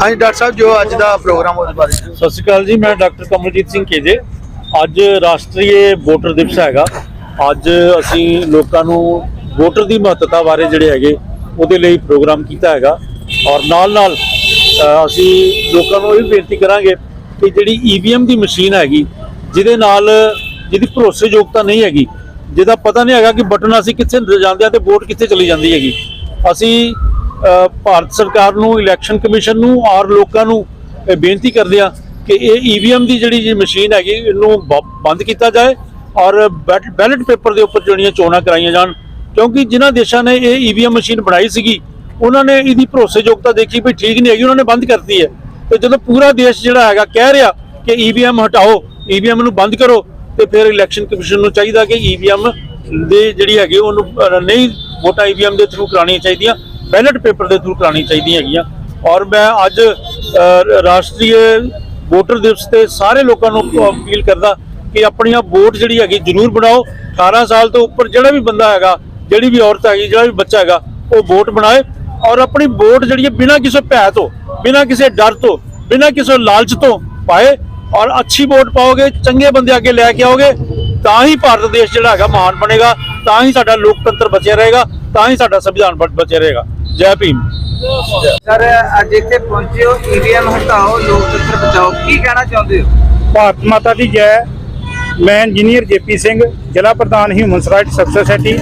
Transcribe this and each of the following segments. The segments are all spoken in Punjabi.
ਹਾਂਜੀ, ਡਾਕਟਰ ਸਾਹਿਬ, ਜੋ ਅੱਜ ਦਾ ਪ੍ਰੋਗਰਾਮ ਉਹਦੇ ਬਾਰੇ। ਸਤਿ ਸ਼੍ਰੀ ਅਕਾਲ ਜੀ, ਮੈਂ ਡਾਕਟਰ ਕਮਲਜੀਤ ਸਿੰਘ ਕੇਜੇ। ਅੱਜ ਰਾਸ਼ਟਰੀ ਵੋਟਰ ਦਿਵਸ ਹੈਗਾ। ਅੱਜ ਅਸੀਂ ਲੋਕਾਂ ਨੂੰ ਵੋਟਰ ਦੀ ਮਹੱਤਤਾ ਬਾਰੇ ਜਿਹੜੇ ਹੈਗੇ, ਉਹਦੇ ਲਈ ਪ੍ਰੋਗਰਾਮ ਕੀਤਾ ਹੈਗਾ। ਔਰ ਨਾਲ ਨਾਲ ਅਸੀਂ ਲੋਕਾਂ ਨੂੰ ਇਹ ਵੀ ਬੇਨਤੀ ਕਰਾਂਗੇ ਕਿ ਜਿਹੜੀ ਈਵੀਐਮ ਦੀ ਮਸ਼ੀਨ ਹੈਗੀ, ਜਿਹਦੇ ਨਾਲ ਜਿਹਦੀ ਭਰੋਸੇਯੋਗਤਾ ਨਹੀਂ ਹੈਗੀ, ਜਿਹਦਾ ਪਤਾ ਨਹੀਂ ਹੈਗਾ ਕਿ ਬਟਨ ਅਸੀਂ ਕਿੱਥੇ ਜਾਂਦੇ ਆ ਤੇ ਵੋਟ ਕਿੱਥੇ ਚਲੀ ਜਾਂਦੀ ਹੈਗੀ। ਅਸੀਂ ਭਾਰਤ ਸਰਕਾਰ ਨੂੰ ਇਲੈਕਸ਼ਨ ਕਮਿਸ਼ਨ ਨੂੰ ਔਰ ਲੋਕਾਂ ਨੂੰ ਬੇਨਤੀ ਕਰਦੇ ਆ ਕਿ ਇਹ ਈਵੀਐਮ ਦੀ ਜਿਹੜੀ ਮਸ਼ੀਨ ਹੈਗੀ, ਇਹਨੂੰ ਬੰਦ ਕੀਤਾ ਜਾਏ ਔਰ ਬੈਲਟ ਪੇਪਰ ਦੇ ਉੱਪਰ ਜਿਹੜੀਆਂ ਚੋਣਾਂ ਕਰਾਈਆਂ ਜਾਣ। ਕਿਉਂਕਿ ਜਿਨ੍ਹਾਂ ਦੇਸ਼ਾਂ ਨੇ ਇਹ ਈਵੀਐਮ ਮਸ਼ੀਨ ਬਣਾਈ ਸੀਗੀ, ਉਹਨਾਂ ਨੇ ਇਹਦੀ ਭਰੋਸੇਯੋਗਤਾ ਦੇਖੀ ਵੀ ਠੀਕ ਨਹੀਂ ਹੈਗੀ, ਉਹਨਾਂ ਨੇ ਬੰਦ ਕਰਤੀ ਹੈ। ਤੇ ਜਦੋਂ ਪੂਰਾ ਦੇਸ਼ ਜਿਹੜਾ ਹੈਗਾ ਕਹਿ ਰਿਹਾ ਕਿ ਈਵੀਐਮ ਹਟਾਓ ਈਵੀਐਮ ਨੂੰ ਬੰਦ ਕਰੋ, ਤੇ ਫਿਰ ਇਲੈਕਸ਼ਨ ਕਮਿਸ਼ਨ ਨੂੰ ਚਾਹੀਦਾ ਕਿ ਈਵੀਐਮ ਦੇ ਜਿਹੜੀ ਹੈਗੀ, ਉਹਨੂੰ ਨਹੀਂ ਵੋਟਾਂ ਈਵੀਐਮ ਦੇ ਥਰੂ ਕਰਾਉਣੀਆਂ ਚਾਹੀਦੀਆਂ। ਬੈਲਟ ਪੇਪਰ ਦੇ ਥਰੂ ਕਰਾਉਣੀਆਂ ਚਾਹੀਦੀਆਂ ਹੈਗੀਆਂ। ਔਰ ਮੈਂ ਅੱਜ ਰਾਸ਼ਟਰੀ ਵੋਟਰ ਦਿਵਸ ਤੇ ਸਾਰੇ ਲੋਕਾਂ ਨੂੰ ਅਪੀਲ ਕਰਦਾ ਕਿ ਆਪਣੀਆਂ ਵੋਟ ਜਿਹੜੀ ਹੈਗੀ ਜ਼ਰੂਰ ਬਣਾਓ। 18 ਸਾਲ ਤੋਂ ਉੱਪਰ ਜਿਹੜਾ ਵੀ ਬੰਦਾ ਹੈਗਾ, ਜਿਹੜੀ ਵੀ ਔਰਤ ਹੈਗੀ, ਜਿਹੜਾ ਵੀ ਬੱਚਾ ਹੈਗਾ, ਉਹ ਵੋਟ ਬਣਾਏ। ਔਰ ਆਪਣੀ ਵੋਟ ਜਿਹੜੀ ਹੈ ਬਿਨਾਂ ਕਿਸੇ ਭੈ ਤੋਂ, ਬਿਨਾਂ ਕਿਸੇ ਡਰ ਤੋਂ, ਬਿਨਾਂ ਕਿਸੇ ਲਾਲਚ ਤੋਂ ਪਾਏ। ਔਰ ਅੱਛੀ ਵੋਟ ਪਾਓਗੇ, ਚੰਗੇ ਬੰਦੇ ਅੱਗੇ ਲੈ ਕੇ ਆਓਗੇ, ਤਾਂ ਹੀ ਭਾਰਤ ਦੇਸ਼ ਜਿਹੜਾ ਹੈਗਾ ਮਹਾਨ ਬਣੇਗਾ, ਤਾਂ ਹੀ ਸਾਡਾ ਲੋਕਤੰਤਰ ਬਚਿਆ ਰਹੇਗਾ, ਤਾਂ ਹੀ ਸਾਡਾ ਸੰਵਿਧਾਨ ਬਚਿਆ ਰਹੇਗਾ। ਜੈ ਭੀਮ। ਸਰ ਅੱਜ ਇੱਥੇ ਪਹੁੰਚੇ ਹੋ ਈਵੀਐਮ ਹਟਾਓ ਲੋਕਤੰਤਰ ਬਚਾਓ। ਕੀ ਕਹਿਣਾ ਚਾਹੁੰਦੇ ਹੋ? ਭਾਰਤ ਮਾਤਾ ਦੀ ਜੈ। ਮੈਂ ਇੰਜੀਨੀਅਰ ਜੇਪੀ ਸਿੰਘ ਜ਼ਿਲ੍ਹਾ ਪ੍ਰਧਾਨ ਹਿਊਮਨ ਰਾਈਟਸ ਸੋਸਾਇਟੀ।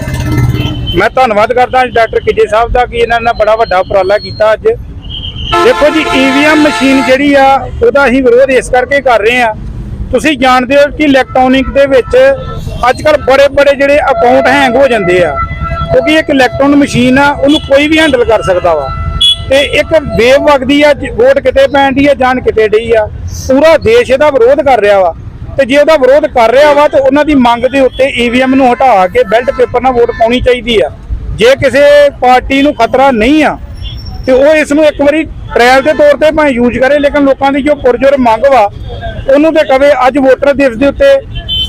ਮੈਂ ਧੰਨਵਾਦ ਕਰਦਾ ਹਾਂ ਡਾਕਟਰ ਕਿਜੇ ਸਾਹਿਬ ਦਾ ਕਿ ਇਹਨਾਂ ਨੇ ਬੜਾ ਵੱਡਾ ਉਪਰਾਲਾ ਕੀਤਾ ਅੱਜ। ਦੇਖੋ ਜੀ ਈਵੀਐਮ ਮਸ਼ੀਨ ਜਿਹੜੀ ਆ ਉਹਦਾ ਅਸੀਂ ਵਿਰੋਧ ਇਸ ਕਰਕੇ ਕਰ ਰਹੇ ਆ ਤੁਸੀਂ ਜਾਣਦੇ ਹੋ ਕਿ ਇਲੈਕਟ੍ਰੋਨਿਕ ਦੇ ਵਿੱਚ ਅੱਜ ਕੱਲ ਬੜੇ ਬੜੇ ਜਿਹੜੇ ਅਕਾਊਂਟ ਹੈਂਗ ਹੋ ਜਾਂਦੇ ਆ। ਕਿਉਂਕਿ ਇੱਕ ਇਲੈਕਟ੍ਰੋਨ ਮਸ਼ੀਨ ਆ, ਉਹਨੂੰ ਕੋਈ ਵੀ ਹੈਂਡਲ ਕਰ ਸਕਦਾ ਵਾ। ਤੇ ਇੱਕ ਵੇਵ ਵਗਦੀ ਆ ਵੋਟ ਕਿਤੇ ਪੈਂਦੀ ਆ, ਜਾਨ ਕਿਤੇ ਡਈ ਆ, ਪੂਰਾ ਦੇਸ਼ ਇਹਦਾ ਵਿਰੋਧ ਕਰ ਰਿਹਾ ਵਾ। ਤੇ ਜੇ ਉਹਦਾ ਵਿਰੋਧ ਕਰ ਰਿਹਾ ਵਾ, ਤੇ ਉਹਨਾਂ ਦੀ ਮੰਗ ਦੇ ਉੱਤੇ ਈਵੀਐਮ ਨੂੰ ਹਟਾ ਕੇ ਬੈਲਟ ਪੇਪਰ ਨਾਲ ਵੋਟ ਪਾਉਣੀ ਚਾਹੀਦੀ ਆ। ਜੇ ਕਿਸੇ ਪਾਰਟੀ ਨੂੰ ਖਤਰਾ ਨਹੀਂ ਆ, ਤੇ ਉਹ ਇਸ ਨੂੰ ਇੱਕ ਵਾਰੀ ਟ੍ਰਾਇਲ ਦੇ ਤੌਰ ਤੇ ਭਾਵੇਂ ਯੂਜ਼ ਕਰੇ, ਲੇਕਿਨ ਲੋਕਾਂ ਦੀ ਜੋ ਪੁਰਜੋਰ ਮੰਗ ਵਾ, ਉਹਨੂੰ ਤੇ ਕਵੇ ਅੱਜ ਵੋਟਰ ਦਿਵਸ ਦੇ ਉੱਤੇ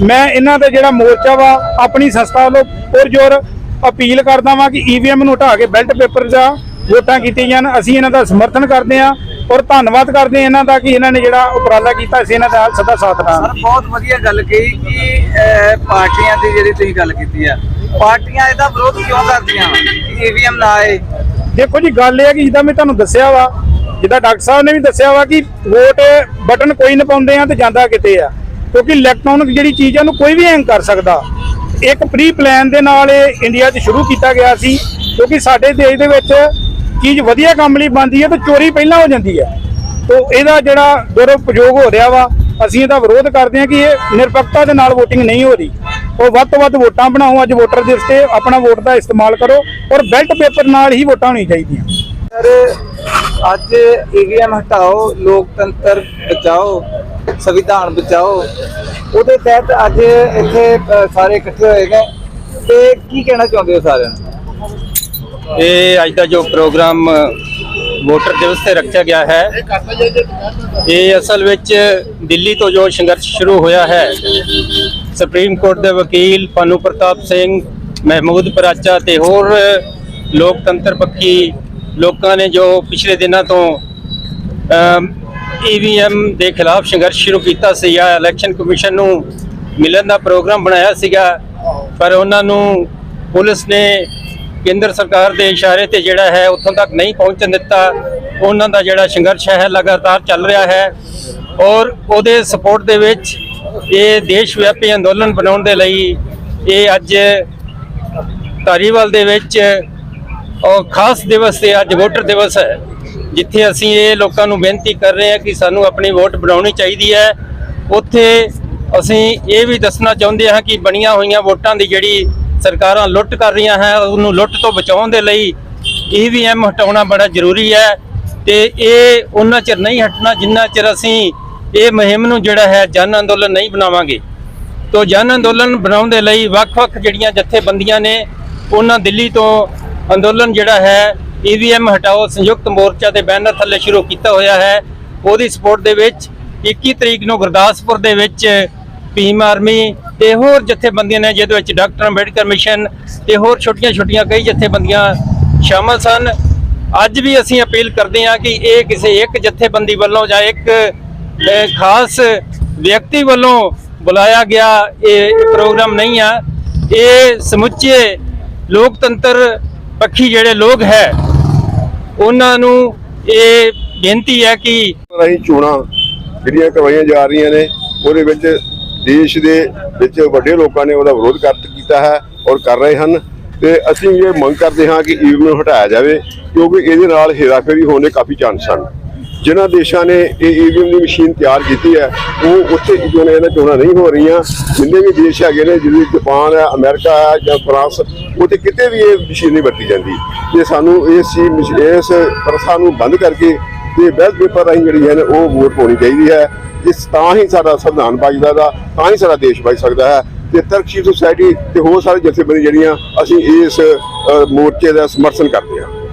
ਮੈਂ ਇਹਨਾਂ ਦਾ ਜਿਹੜਾ ਮੋਰਚਾ ਵਾ, ਆਪਣੀ ਸੰਸਥਾ ਵੱਲੋਂ ਪੁਰਜੋਰ ਅਪੀਲ ਕਰਦਾ ਵਾਂ ਕਿ ਈਵੀਐਮ ਨੂੰ ਹਟਾ ਕੇ ਬੈਲਟ ਪੇਪਰ ਦਾ ਵੋਟਾਂ ਕੀਤੀਆਂ ਜਾਣ। ਅਸੀਂ ਇਹਨਾਂ ਦਾ ਸਮਰਥਨ ਕਰਦੇ ਹਾਂ ਔਰ ਧੰਨਵਾਦ ਕਰਦੇ ਇਹਨਾਂ ਦਾ ਕਿ ਇਹਨਾਂ ਨੇ ਜਿਹੜਾ ਉਪਰਾਲਾ ਕੀਤਾ ਅਸੀਂ ਇਹਨਾਂ ਦਾ ਸਦਾ ਸਾਥ ਸਰ ਰਹਾਂਗੇ। ਬਹੁਤ ਵਧੀਆ ਗੱਲ ਕਹੀ ਕਿ ਪਾਰਟੀਆਂ ਦੀ ਜਿਹੜੀ ਤੁਸੀਂ ਗੱਲ ਕੀਤੀ ਆ ਪਾਰਟੀਆਂ ਇਹਦਾ ਵਿਰੋਧ ਕਿਉਂ ਕਰਦੀਆਂ? ਈਵੀਐਮ ਨਾ ਆਏ। ਦੇਖੋ ਜੀ ਗੱਲ ਇਹ ਹੈ ਕਿ ਜਿੱਦਾਂ ਮੈਂ ਤੁਹਾਨੂੰ ਦੱਸਿਆ ਵਾ ਜਿੱਦਾਂ ਡਾਕਟਰ ਸਾਹਿਬ ਨੇ ਵੀ ਦੱਸਿਆ ਵਾ ਕਿ ਵੋਟ ਬਟਨ ਕੋਈ ਨਾ ਪਾਉਂਦੇ ਆ ਤੇ ਜਾਂਦਾ ਕਿਤੇ ਆ। ਕਿਉਂਕਿ ਇਲੈਕਟ੍ਰੋਨਿਕ ਜਿਹੜੀ ਚੀਜ਼ ਆ ਉਹਨੂੰ ਕੋਈ ਵੀ ਹੈਂਗ ਕਰ ਸਕਦਾ। ਇੱਕ ਪ੍ਰੀ ਪਲਾਨ ਦੇ ਨਾਲ ਇਹ ਇੰਡੀਆ 'ਚ ਸ਼ੁਰੂ ਕੀਤਾ ਗਿਆ ਸੀ, ਕਿਉਂਕਿ ਸਾਡੇ ਦੇਸ਼ ਦੇ ਵਿੱਚ ਚੀਜ਼ ਵਧੀਆ ਕੰਮ ਲਈ ਬਣਦੀ ਹੈ ਤੇ ਚੋਰੀ ਪਹਿਲਾਂ ਹੋ ਜਾਂਦੀ ਹੈ। ਤੋ ਇਹਦਾ ਜਿਹੜਾ ਦੁਰਉਪਯੋਗ ਹੋ ਰਿਹਾ ਵਾ, ਅਸੀਂ ਇਹਦਾ ਵਿਰੋਧ ਕਰਦੇ ਹਾਂ ਕਿ ਇਹ ਨਿਰਪੱਖਤਾ ਦੇ ਨਾਲ VOTING ਨਹੀਂ ਹੋ ਰਹੀ। ਉਹ ਵੱਧ ਤੋਂ ਵੱਧ ਵੋਟਾਂ ਬਣਾਓ ਅੱਜ ਵੋਟਰ ਦਿਵਸ ਤੇ ਆਪਣਾ ਵੋਟ ਦਾ ਇਸਤੇਮਾਲ ਕਰੋ ਔਰ ਬੈਲਟ ਪੇਪਰ ਨਾਲ ਹੀ ਵੋਟਾਂ ਹੋਣੀ ਚਾਹੀਦੀਆਂ। ਸਰ, ਅੱਜ ਈਵੀਐਮ ਹਟਾਓ, ਲੋਕਤੰਤਰ ਬਚਾਓ, ਸੰਵਿਧਾਨ ਬਚਾਓ। ਉਹਦੇ ਤਹਿਤ ਅੱਜ ਇੱਥੇ ਸਾਰੇ ਇਕੱਠੇ ਹੋਏ ਨੇ। ਤੇ ਕੀ ਕਹਿਣਾ ਚਾਹੁੰਦੇ ਹੋ ਸਾਰਿਆਂ ਨੂੰ? ਇਹ ਅੱਜ ਦਾ ਜੋ ਪ੍ਰੋਗਰਾਮ ਵੋਟਰ ਦਿਵਸ ਤੇ ਰੱਖਿਆ ਗਿਆ ਹੈ, ਇਹ ਅਸਲ ਵਿੱਚ ਦਿੱਲੀ ਤੋਂ ਜੋ ਸੰਘਰਸ਼ ਸ਼ੁਰੂ ਹੋਇਆ ਹੈ, ਸੁਪਰੀਮ ਕੋਰਟ ਦੇ ਵਕੀਲ ਪਾਨੂ ਪ੍ਰਤਾਪ ਸਿੰਘ, ਮਹਿਮੂਦ ਪਰਾਚਾ ਤੇ ਹੋਰ ਲੋਕਤੰਤਰ ਪੱਖੀ ਲੋਕਾਂ ਨੇ ਜੋ ਪਿਛਲੇ ਦਿਨਾਂ ਤੋਂ ਈਵੀਐਮ ਦੇ ਖਿਲਾਫ ਸੰਘਰਸ਼ ਸ਼ੁਰੂ ਕੀਤਾ ਸੀਗਾ, ਇਲੈਕਸ਼ਨ ਕਮਿਸ਼ਨ ਨੂੰ ਮਿਲਣ ਦਾ ਪ੍ਰੋਗਰਾਮ ਬਣਾਇਆ ਸੀਗਾ, ਪਰ ਉਹਨਾਂ ਨੂੰ ਪੁਲਿਸ ਨੇ ਕੇਂਦਰ ਸਰਕਾਰ ਦੇ ਇਸ਼ਾਰੇ ਤੇ ਜਿਹੜਾ ਹੈ ਉੱਥੋਂ ਤੱਕ ਨਹੀਂ ਪਹੁੰਚਣ ਦਿੱਤਾ। ਉਹਨਾਂ ਦਾ ਜਿਹੜਾ ਸੰਘਰਸ਼ ਹੈ, ਲਗਾਤਾਰ ਚੱਲ ਰਿਹਾ ਹੈ ਔਰ ਉਹਦੇ ਸਪੋਰਟ ਦੇ ਵਿੱਚ ਇਹ ਦੇਸ਼ ਵਿਆਪੀ ਅੰਦੋਲਨ ਬਣਾਉਣ ਦੇ ਲਈ ਇਹ ਅੱਜ ਧਾਰੀਵਾਲ ਦੇ ਵਿੱਚ, ਔਰ ਖਾਸ ਦਿਵਸ ਤੇ ਅੱਜ ਵੋਟਰ ਦਿਵਸ ਹੈ। ਜਿੱਥੇ ਅਸੀਂ ਇਹ ਲੋਕਾਂ ਨੂੰ ਬੇਨਤੀ ਕਰ ਰਹੇ ਹਾਂ ਕਿ ਸਾਨੂੰ ਆਪਣੀ ਵੋਟ ਬਣਾਉਣੀ ਚਾਹੀਦੀ ਹੈ। ਉੱਥੇ ਅਸੀਂ ਇਹ ਵੀ ਦੱਸਣਾ ਚਾਹੁੰਦੇ ਹਾਂ ਕਿ ਬਣੀਆਂ ਹੋਈਆਂ ਵੋਟਾਂ ਦੀ ਜਿਹੜੀ ਸਰਕਾਰਾਂ ਲੁੱਟ ਕਰ ਰਹੀਆਂ ਹੈ, ਉਹਨੂੰ ਲੁੱਟ ਤੋਂ ਬਚਾਉਣ ਦੇ ਲਈ ਈਵੀਐਮ ਹਟਾਉਣਾ ਬੜਾ ਜ਼ਰੂਰੀ ਹੈ ਤੇ ਇਹ ਉਹਨਾਂ ਚਿਰ ਨਹੀਂ ਹਟਣਾ, ਜਿੰਨਾ ਚਿਰ ਅਸੀਂ ਇਹ ਮੁਹਿੰਮ ਨੂੰ ਜਿਹੜਾ ਹੈ ਜਨ ਅੰਦੋਲਨ ਨਹੀਂ ਬਣਾਵਾਂਗੇ। ਤੋ ਜਨ ਅੰਦੋਲਨ ਬਣਾਉਣ ਦੇ ਲਈ ਵੱਖ-ਵੱਖ ਜਿਹੜੀਆਂ ਜਥੇਬੰਦੀਆਂ ਨੇ, ਉਹਨਾਂ ਦਿੱਲੀ ਤੋਂ ਅੰਦੋਲਨ ਜਿਹੜਾ ਹੈ ਈਵੀਐਮ ਹਟਾਓ, ਸੰਯੁਕਤ ਮੋਰਚਾ ਦੇ ਬੈਨਰ ਥੱਲੇ ਸ਼ੁਰੂ ਕੀਤਾ ਹੋਇਆ ਹੈ। ਉਹਦੀ ਸਪੋਰਟ ਦੇ ਵਿੱਚ 21 ਤਰੀਕ ਨੂੰ ਗੁਰਦਾਸਪੁਰ ਦੇ ਵਿੱਚ ਭੀਮ ਆਰਮੀ ਤੇ ਹੋਰ ਜਥੇਬੰਦੀਆਂ ਨੇ, ਜਿਹਦੇ ਵਿੱਚ ਡਾਕਟਰ ਅੰਬੇਡਕਰ ਮਿਸ਼ਨ ਤੇ ਹੋਰ ਛੋਟੀਆਂ-ਛੋਟੀਆਂ ਕਈ ਜਥੇਬੰਦੀਆਂ ਸ਼ਾਮਲ ਸਨ। ਅੱਜ ਵੀ ਅਸੀਂ ਅਪੀਲ ਕਰਦੇ ਹਾਂ ਕਿ ਇਹ ਕਿਸੇ ਇੱਕ ਜਥੇਬੰਦੀ ਵੱਲੋਂ ਜਾਂ ਇੱਕ ਖਾਸ ਵਿਅਕਤੀ ਵੱਲੋਂ ਬੁਲਾਇਆ ਗਿਆ ਇਹ ਪ੍ਰੋਗਰਾਮ ਨਹੀਂ ਆ। ਇਹ ਸਮੁੱਚੇ ਲੋਕਤੰਤਰ ਪੱਖੀ ਜਿਹੜੇ ਲੋਕ ਹੈ ਉਹਨਾਂ ਨੂੰ ਇਹ ਬੇਨਤੀ ਹੈ ਕਿ ਰਾਹੀਂ ਚੋਣਾਂ ਜਿਹੜੀਆਂ ਕਰਵਾਈਆਂ ਜਾ ਰਹੀਆਂ ਨੇ, ਉਹਦੇ ਵਿੱਚ ਦੇਸ਼ ਦੇ ਵਿੱਚ ਵੱਡੇ ਲੋਕਾਂ ਨੇ ਉਹਦਾ ਵਿਰੋਧ ਕਰ ਕੀਤਾ ਹੈ ਔਰ ਕਰ ਰਹੇ ਹਨ। ਤੇ ਅਸੀਂ ਇਹ ਮੰਗ ਕਰਦੇ ਹਾਂ ਕਿ ਈਵੀਐਮ ਨੂੰ ਹਟਾਇਆ ਜਾਵੇ, ਕਿਉਂਕਿ ਇਹਦੇ ਨਾਲ ਹੇਰਾਫੇਰੀ ਹੋਣ ਦੇ ਕਾਫੀ ਚਾਂਸ ਹਨ। ਜਿਨ੍ਹਾਂ ਦੇਸ਼ਾਂ ਨੇ ਇਹ ਈਵੀਐਮ ਦੀ ਮਸ਼ੀਨ ਤਿਆਰ ਕੀਤੀ ਹੈ, ਉਹ ਉੱਥੇ ਚੋਣਾਂ ਇਹਨਾਂ ਚੋਣਾਂ ਨਹੀਂ ਹੋ ਰਹੀਆਂ। ਜਿੰਨੇ ਵੀ ਦੇਸ਼ ਹੈਗੇ ਨੇ, ਜਿਵੇਂ ਜਾਪਾਨ ਹੈ, ਅਮਰੀਕਾ ਹੈ ਜਾਂ ਫਰਾਂਸ, ਉੱਥੇ ਕਿਤੇ ਵੀ ਇਹ ਮਸ਼ੀਨ ਨਹੀਂ ਵਰਤੀ ਜਾਂਦੀ। ਤੇ ਸਾਨੂੰ ਇਸ ਚੀਜ਼ ਇਸ ਪ੍ਰਥਾ ਨੂੰ ਬੰਦ ਕਰਕੇ ਤੇ ਬੈਲਟ ਪੇਪਰ ਰਾਹੀਂ ਜਿਹੜੀ ਹੈ ਨਾ, ਉਹ ਵੋਟ ਪਾਉਣੀ ਚਾਹੀਦੀ ਹੈ। ਇਸ ਤਾਂ ਹੀ ਸਾਡਾ ਸੰਵਿਧਾਨ ਬਚਦਾ ਦਾ ਤਾਂ ਹੀ ਸਾਡਾ ਦੇਸ਼ ਬਚ ਸਕਦਾ ਹੈ। ਤੇ ਤਰਕਸ਼ੀਲ ਸੁਸਾਇਟੀ ਤੇ ਹੋਰ ਸਾਰੇ ਜਥੇਬੰਦੀ ਜਿਹੜੀਆਂ, ਅਸੀਂ ਇਸ ਮੋਰਚੇ ਦਾ ਸਮਰਥਨ ਕਰਦੇ ਹਾਂ।